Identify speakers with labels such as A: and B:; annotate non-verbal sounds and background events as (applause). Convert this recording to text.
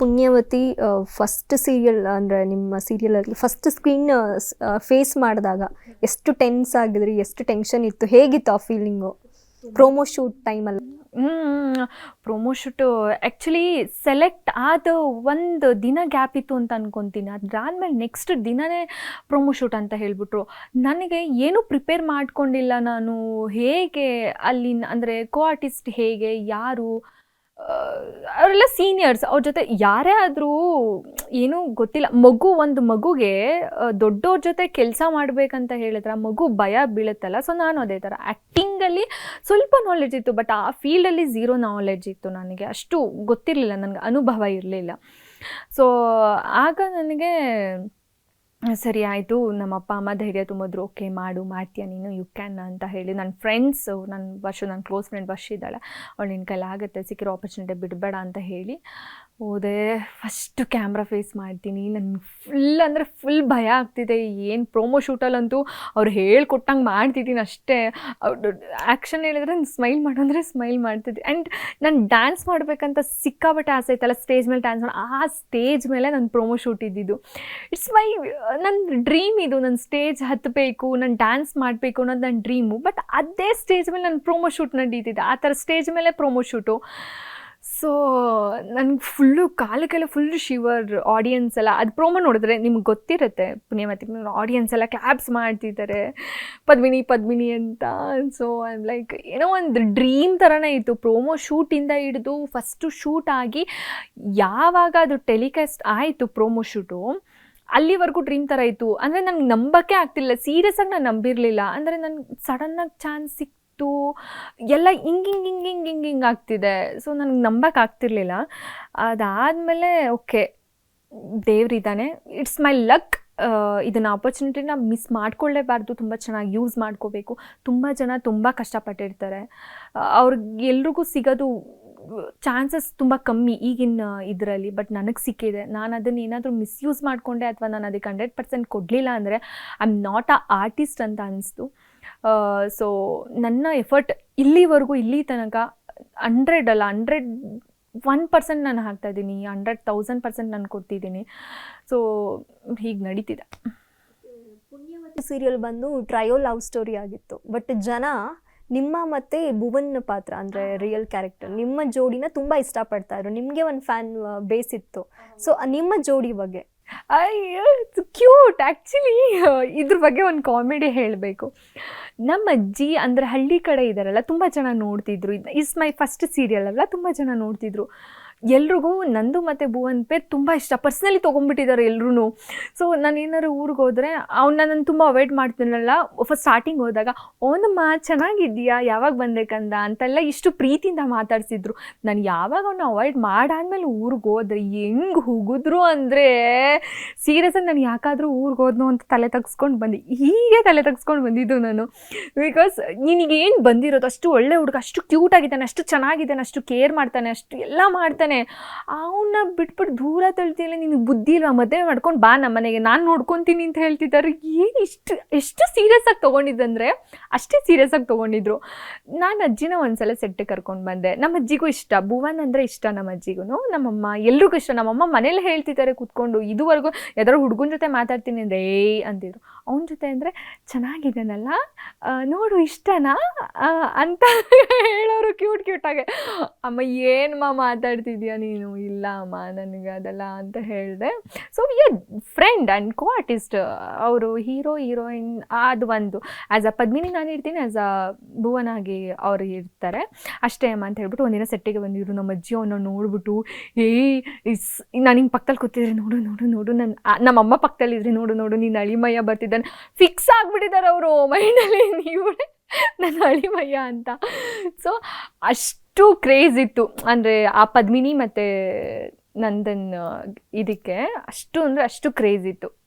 A: ಪುಣ್ಯವತಿ first serial ಅಂದರೆ ನಿಮ್ಮ ಸೀರಿಯಲಲ್ಲಿ first screen face ಮಾಡಿದಾಗ ಎಷ್ಟು ಟೆನ್ಸ್ ಆಗಿದ್ರಿ, ಎಷ್ಟು ಟೆನ್ಷನ್ ಇತ್ತು, ಹೇಗಿತ್ತು ಆ ಫೀಲಿಂಗು ಪ್ರೋಮೋ ಶೂಟ್ ಟೈಮಲ್ಲಿ
B: ಪ್ರೊಮೋ ಶೂಟು ಆ್ಯಕ್ಚುಲಿ ಸೆಲೆಕ್ಟ್ ಆದ ಒಂದು ದಿನ ಗ್ಯಾಪ್ ಇತ್ತು ಅಂತ ಅನ್ಕೊತೀನಿ. ಅದಾದ್ಮೇಲೆ ನೆಕ್ಸ್ಟ್ ದಿನವೇ ಪ್ರೊಮೋ ಶೂಟ್ ಅಂತ ಹೇಳಿಬಿಟ್ರು. ನನಗೆ ಏನೂ ಪ್ರಿಪೇರ್ ಮಾಡ್ಕೊಂಡಿಲ್ಲ ನಾನು, ಹೇಗೆ ಅಲ್ಲಿ ಅಂದರೆ ಕೋ ಆರ್ಟಿಸ್ಟ್ ಹೇಗೆ, ಯಾರು? ಅವರೆಲ್ಲ ಸೀನಿಯರ್ಸ್ ಅವ್ರ ಜೊತೆ ಯಾರೇ ಆದರೂ ಏನೂ ಗೊತ್ತಿಲ್ಲ. ಮಗು, ಒಂದು ಮಗುಗೆ ದೊಡ್ಡವ್ರ ಜೊತೆ ಕೆಲಸ ಮಾಡಬೇಕಂತ ಹೇಳಿದ್ರೆ ಮಗು ಭಯ ಬೀಳುತ್ತಲ್ಲ. ಸೊ ನಾನು ಅದೇ ಥರ. ಆ್ಯಕ್ಟಿಂಗಲ್ಲಿ ಸ್ವಲ್ಪ ನಾಲೆಡ್ಜ್ ಇತ್ತು ಬಟ್ ಆ ಫೀಲ್ಡಲ್ಲಿ ಝೀರೋ ನಾಲೆಡ್ಜ್ ಇತ್ತು ನನಗೆ. ಅಷ್ಟು ಗೊತ್ತಿರಲಿಲ್ಲ. ನನಗೆ ಅನುಭವ ಇರಲಿಲ್ಲ. ಸೊ ಆಗ ನನಗೆ ಸರಿ ಆಯಿತು ನಮ್ಮ ಅಪ್ಪ ಅಮ್ಮ ಧೈರ್ಯ ತುಂಬಿದ್ರು, ಓಕೆ, ಮಾಡು, ಮಾಡ್ತೀಯ ನೀನು ಯು ಕ್ಯಾನ್ ಅಂತ ಹೇಳಿ. ನನ್ನ ಫ್ರೆಂಡ್ಸು ನನ್ನ ವರ್ಷ ನನ್ನ ಕ್ಲೋಸ್ ಫ್ರೆಂಡ್ ವರ್ಷ ಇದ್ದಾಳೆ. ಅವಳು ನಿನ್ನ ಕೈಲಾಗುತ್ತೆ, ಸಿಕ್ಕಿರೋ ಆಪರ್ಚುನಿಟಿ ಬಿಡಬೇಡ ಅಂತ ಹೇಳಿ. ಹೋದೆ. ಫಸ್ಟ್ ಕ್ಯಾಮ್ರಾ ಫೇಸ್ ಮಾಡ್ತೀನಿ. ನನಗೆ ಫುಲ್ ಅಂದರೆ ಫುಲ್ ಭಯ ಆಗ್ತಿದೆ. ಏನು ಪ್ರೊಮೋ ಶೂಟಲ್ಲಂತೂ ಅವ್ರು ಹೇಳ್ಕೊಟ್ಟಂಗೆ ಮಾಡ್ತಿದ್ದೀನಿ ಅಷ್ಟೇ. ಆ್ಯಕ್ಷನ್ ಹೇಳಿದ್ರೆ ಸ್ಮೈಲ್ ಮಾಡೋಂದ್ರೆ ಸ್ಮೈಲ್ ಮಾಡ್ತಿದ್ದೆ. ಆ್ಯಂಡ್ ನಾನು ಡ್ಯಾನ್ಸ್ ಮಾಡಬೇಕಂತ ಸಿಕ್ಕಾಬಟ್ಟೆ ಆಸೆ ಐತಲ್ಲ ಸ್ಟೇಜ್ ಮೇಲೆ ಡ್ಯಾನ್ಸ್ ಮಾಡೋ, ಆ ಸ್ಟೇಜ್ ಮೇಲೆ ನನ್ನ ಪ್ರೊಮೋ ಶೂಟ್ ಇದ್ದಿದ್ದು. ಇಟ್ಸ್ ಮೈ ನನ್ನ ಡ್ರೀಮ್ ಇದು. ನನ್ನ ಸ್ಟೇಜ್ ಹತ್ತಬೇಕು ನಾನು ಡ್ಯಾನ್ಸ್ ಮಾಡಬೇಕು ಅನ್ನೋದು ನನ್ನ ಡ್ರೀಮು ಬಟ್ ಅದೇ ಸ್ಟೇಜ್ ಮೇಲೆ ನನ್ನ ಪ್ರೊಮೋ ಶೂಟ್ ನಡೀತಿದ್ದೆ ಆ ಥರ ಸ್ಟೇಜ್ ಮೇಲೆ ಪ್ರೊಮೋ ಶೂಟು ಸೊ ನನಗೆ ಫುಲ್ಲು ಕಾಲಕ್ಕೆಲ್ಲ ಫುಲ್ ಶಿವರ್ ಆಡಿಯನ್ಸ್ ಎಲ್ಲ. ಅದು ಪ್ರೋಮೋ ನೋಡಿದ್ರೆ ನಿಮ್ಗೆ ಗೊತ್ತಿರುತ್ತೆ ಪುಣ್ಯಮತಿ ಆಡಿಯನ್ಸ್ ಎಲ್ಲ ಕ್ಲಾಪ್ಸ್ ಮಾಡ್ತಿದ್ದಾರೆ ಪದ್ಮಿನಿ ಪದ್ಮಿನಿ ಅಂತ ಸೊ ಐ ಲೈಕ್ ಏನೋ ಒಂದು ಡ್ರೀಮ್ ಥರನೇ ಇತ್ತು. ಪ್ರೋಮೋ ಶೂಟಿಂದ ಹಿಡಿದು ಫಸ್ಟು ಶೂಟ್ ಆಗಿ ಯಾವಾಗ ಅದು ಟೆಲಿಕಾಸ್ಟ್ ಆಯಿತು ಪ್ರೋಮೋ ಶೂಟು ಅಲ್ಲಿವರೆಗೂ ಡ್ರೀಮ್ ಥರ ಇತ್ತು. ಅಂದರೆ ನನಗೆ ನಂಬಕ್ಕೆ ಆಗ್ತಿಲ್ಲ ಸೀರಿಯಸ್ ಆಗಿ ನಾನು ನಂಬಿರಲಿಲ್ಲ. ಅಂದರೆ ನನಗೆ ಸಡನ್ನಾಗಿ ಚಾನ್ಸ್ ಸಿಕ್ತು ಎಲ್ಲ ಹಿಂಗೆ ಹಿಂಗೆ ಹಿಂಗೆ ಹಿಂಗೆ ಹಿಂಗೆ ಹಿಂಗೆ ಆಗ್ತಿದೆ. ಸೊ ನನಗೆ ನಂಬಕ್ಕೆ ಆಗ್ತಿರ್ಲಿಲ್ಲ. ಅದಾದಮೇಲೆ, ಓಕೆ ದೇವ್ರಿದ್ದಾನೆ ಇಟ್ಸ್ ಮೈ ಲಕ್ ಇದನ್ನು ಆಪರ್ಚುನಿಟಿನ ಮಿಸ್ ಮಾಡ್ಕೊಳ್ಳೇಬಾರ್ದು ತುಂಬ ಚೆನ್ನಾಗಿ ಯೂಸ್ ಮಾಡ್ಕೋಬೇಕು. ತುಂಬ ಜನ ತುಂಬ ಕಷ್ಟಪಟ್ಟಿರ್ತಾರೆ. ಅವ್ರಿಗೆ ಎಲ್ರಿಗೂ ಸಿಗೋದು ಚಾನ್ಸಸ್ ತುಂಬ ಕಮ್ಮಿ ಈಗಿನ ಇದರಲ್ಲಿ. ಬಟ್ ನನಗೆ ಸಿಕ್ಕಿದೆ. ನಾನು ಅದನ್ನು ಏನಾದರೂ ಮಿಸ್ಯೂಸ್ ಮಾಡಿಕೊಂಡೆ ಅಥವಾ ನಾನು ಅದಕ್ಕೆ ಹಂಡ್ರೆಡ್ ಪರ್ಸೆಂಟ್ ಕೊಡಲಿಲ್ಲ ಅಂದರೆ I am not a artist ಅಂತ ಅನಿಸ್ತು. ಸೊ ನನ್ನ ಎಫರ್ಟ್ ಇಲ್ಲಿವರೆಗೂ ಇಲ್ಲಿ ತನಕ ಹಂಡ್ರೆಡ್ ಅಲ್ಲ ಹಂಡ್ರೆಡ್ ಒನ್ ಪರ್ಸೆಂಟ್ ನಾನು ಹಾಕ್ತಾ ಇದ್ದೀನಿ ಹಂಡ್ರೆಡ್ ತೌಸಂಡ್ ಪರ್ಸೆಂಟ್ ನಾನು ಕೊಡ್ತಿದ್ದೀನಿ. ಸೊ ಹೀಗೆ ನಡೀತಿದೆ.
A: ಪುಣ್ಯವತಿ ಸೀರಿಯಲ್ ಬಂದು ಟ್ರಯೋ ಲವ್ ಸ್ಟೋರಿ ಆಗಿತ್ತು. ಬಟ್ ಜನ ನಿಮ್ಮ ಮತ್ತೆ ಭುವನ್ ಪಾತ್ರ, ಅಂದರೆ ರಿಯಲ್ ಕ್ಯಾರೆಕ್ಟರ್ ನಿಮ್ಮ ಜೋಡಿನ ತುಂಬ ಇಷ್ಟಪಡ್ತಾ ಇದ್ರು. ನಿಮಗೆ ಒಂದು ಫ್ಯಾನ್ ಬೇಸ್ ಇತ್ತು. ಸೊ ನಿಮ್ಮ ಜೋಡಿ ಬಗ್ಗೆ.
B: ಅಯ್ಯೋ ಕ್ಯೂಟ್ ಆ್ಯಕ್ಚುಲಿ ಇದ್ರ ಬಗ್ಗೆ ಒಂದು ಕಾಮಿಡಿ ಹೇಳಬೇಕು. ನಮ್ಮ ಅಜ್ಜಿ ಅಂದರೆ ಹಳ್ಳಿ ಕಡೆ ಇದ್ದಾರಲ್ಲ ತುಂಬ ಜನ ನೋಡ್ತಿದ್ರು. ಇಸ್ ಮೈ ಫಸ್ಟ್ ಸೀರಿಯಲ್ ಅಲ್ಲ, ತುಂಬ ಜನ ನೋಡ್ತಿದ್ರು. ಎಲ್ರಿಗೂ ನಂದು ಮತ್ತು ಭುವನ್ ಪೇರ್ ತುಂಬ ಇಷ್ಟ. ಪರ್ಸ್ನಲಿ ತೊಗೊಂಡ್ಬಿಟ್ಟಿದ್ದಾರೆ ಎಲ್ಲರೂ ಸೊ ನಾನು ಏನಾದ್ರು ಊರಿಗೆ ಹೋದರೆ ಅವನ್ನ ನಾನು ತುಂಬ ಅವಾಯ್ಡ್ ಮಾಡ್ತೀನಲ್ಲ ಫಸ್ಟ್ ಸ್ಟಾರ್ಟಿಂಗ್ ಹೋದಾಗ, ಓನಮ್ಮ, ಚೆನ್ನಾಗಿದ್ದೀಯಾ? ಯಾವಾಗ ಬಂದೆ ಕಂದ ಅಂತೆಲ್ಲ ಇಷ್ಟು ಪ್ರೀತಿಯಿಂದ ಮಾತಾಡ್ಸಿದ್ರು. ನಾನು ಯಾವಾಗ ಅವನ್ನ ಅವಾಯ್ಡ್ ಮಾಡಾದ್ಮೇಲೆ ಊರಿಗೆ ಹೋದ್ರೆ, ಹೆಂಗೆ ಹುಗಿದ್ರು ಅಂದರೆ, ಸೀರಿಯಸ್ ಆಗಿ ನಾನು ಯಾಕಾದರೂ ಊರಿಗೆ ಹೋದ್ನು ಅಂತ ತಲೆ ತಗ್ಸ್ಕೊಂಡು ಬಂದೆ. ಹೀಗೆ ತಲೆ ತಗ್ಸ್ಕೊಂಡು ಬಂದಿದ್ದು ನಾನು. ಬಿಕಾಸ್ ನಿನಗೇನು ಬಂದಿರೋದು? ಅಷ್ಟು ಒಳ್ಳೆ ಹುಡುಗ, ಅಷ್ಟು ಕ್ಯೂಟ್ ಆಗಿದ್ದಾನೆ, ಅಷ್ಟು ಚೆನ್ನಾಗಿದ್ದಾನೆ, ಅಷ್ಟು ಕೇರ್ ಮಾಡ್ತಾನೆ, ಅಷ್ಟು ಎಲ್ಲ ಮಾಡ್ತಾನೆ. ಅವನ್ನ ಬಿಟ್ಬಿಟ್ಟು ದೂರ ತಳ್ತಿಲ್ಲ ನಿನಗೆ ಬುದ್ಧಿ ಇಲ್ವಾ? ಮದುವೆ ಮಾಡ್ಕೊಂಡು ಬಾ ನಮ್ಮ ಮನೆಗೆ. ನಾನು ನೋಡ್ಕೊತೀನಿ ಅಂತ ಹೇಳ್ತಿದ್ದಾರೆ. ಏನು ಇಷ್ಟು, ಎಷ್ಟು ಸೀರಿಯಸ್ ಆಗಿ ತೊಗೊಂಡಿದ್ದಂದ್ರೆ, ಅಷ್ಟೇ ಸೀರಿಯಸ್ ಆಗಿ ತೊಗೊಂಡಿದ್ರು. ನಾನು ಅಜ್ಜಿನ ಒಂದ್ಸಲ ಸೆಟ್ಟಿಗೆ ಕರ್ಕೊಂಡು ಬಂದೆ. ನಮ್ಮ ಅಜ್ಜಿಗೂ ಇಷ್ಟ. ಭುವನ್ ಅಂದರೆ ಇಷ್ಟ ನಮ್ಮ ಅಜ್ಜಿಗೂ ನಮ್ಮಮ್ಮ ಎಲ್ರಿಗೂ ಇಷ್ಟ. ನಮ್ಮಮ್ಮ ಮನೇಲಿ ಹೇಳ್ತಿದ್ದಾರೆ ಕೂತ್ಕೊಂಡು, ಇದುವರೆಗೂ ಯಾವ್ದಾದ್ರು ಹುಡುಗನ ಜೊತೆ ಮಾತಾಡ್ತೀನಿ ಅಂದ್ರೆ, ಏಯ್ ಅಂತಿದ್ರು. ಅವನ ಜೊತೆ ಅಂದರೆ ಚೆನ್ನಾಗಿದ್ದಾನಲ್ಲ? ನೋಡು ಇಷ್ಟನಾ? ಅಂತ ಹೇಳೋರು ಕ್ಯೂಟ್ ಕ್ಯೂಟಾಗೆ ಅಮ್ಮ, ಏನಮ್ಮ ಮಾತಾಡ್ತಿದ್ಯಾ ನೀನು? ಇಲ್ಲ ಅಮ್ಮ, ನನಗೆ ಅದೆಲ್ಲ ಅಂತ ಹೇಳಿದೆ. So we are friend and co artist ಅವರು ಹೀರೋ ಹೀರೋಯಿನ್ ಅದು ಒಂದು. ಆ್ಯಸ್ ಅ ಪದ್ಮಿನಿ ನಾನು ಇರ್ತೀನಿ ಆ್ಯಸ್ ಅ ಭುವನಾಗಿ ಅವರು ಇರ್ತಾರೆ. ಅಷ್ಟೇ ಅಮ್ಮ ಅಂತ ಹೇಳ್ಬಿಟ್ಟು ಒಂದಿನ ಸೆಟ್ಟಿಗೆ ಬಂದಿದ್ರು. ನಮ್ಮ ಅಜ್ಜಿ ಅವನ್ನ ನೋಡ್ಬಿಟ್ಟು ಏಯ್ ಇಸ್, ನಾನು ಹಿಂಗೆ ಪಕ್ಕದಲ್ಲಿ ಕೂತಿದ್ರೆ ನೋಡು ನೋಡು ನೋಡು ನನ್ನ ನಮ್ಮ ಅಮ್ಮ ಪಕ್ಕದಲ್ಲಿ ಇದ್ರಿ ನೋಡು ನೋಡು, ನೀನು ಅಳಿಮಯ್ಯ ಬರ್ತಿದ್ದಾನೆ. ಫಿಕ್ಸ್ ಆಗಿಬಿಟ್ಟಿದ್ದಾರೆ ಅವರು, ಮೈಂಡಲ್ಲಿ. (laughs) ನೀವು ನನ್ನ ಅಳಿಮಯ್ಯ ಅಂತ. ಸೊ ಅಷ್ಟು ಕ್ರೇಜ್ ಇತ್ತು. ಅಂದರೆ ಆ ಪದ್ಮಿನಿ ಮತ್ತು ನಂದನ್ ಇದಕ್ಕೆ ಅಷ್ಟು ಅಂದರೆ ಅಷ್ಟು ಕ್ರೇಜ್ ಇತ್ತು.